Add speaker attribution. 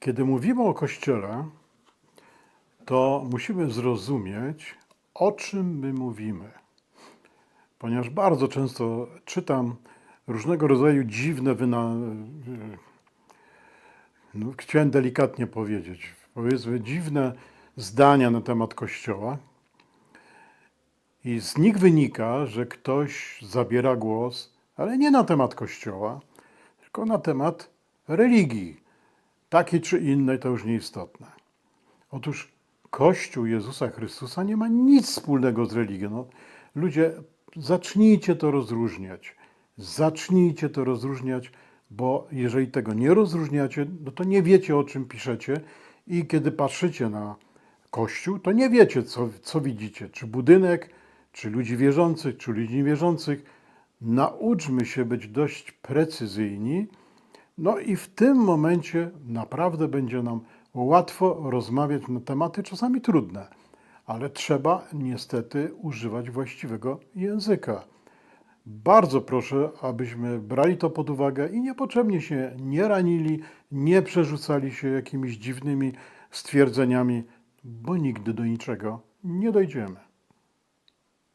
Speaker 1: Kiedy mówimy o Kościele, to musimy zrozumieć, o czym my mówimy. Ponieważ bardzo często czytam różnego rodzaju dziwne wyna... No, chciałem delikatnie powiedzieć, powiedzmy dziwne zdania na temat Kościoła. I z nich wynika, że ktoś zabiera głos, ale nie na temat Kościoła, tylko na temat religii. Takiej czy innej to już nieistotne. Otóż Kościół Jezusa Chrystusa nie ma nic wspólnego z religią. No, ludzie, zacznijcie to rozróżniać. Zacznijcie to rozróżniać, bo jeżeli tego nie rozróżniacie, no to nie wiecie, o czym piszecie i kiedy patrzycie na Kościół, to nie wiecie, co, co widzicie. Czy budynek, czy ludzi wierzących, czy ludzi niewierzących. Nauczmy się być dość precyzyjni, no i w tym momencie naprawdę będzie nam łatwo rozmawiać na tematy czasami trudne, ale trzeba niestety używać właściwego języka. Bardzo proszę, abyśmy brali to pod uwagę i niepotrzebnie się nie ranili, nie przerzucali się jakimiś dziwnymi stwierdzeniami, bo nigdy do niczego nie dojdziemy.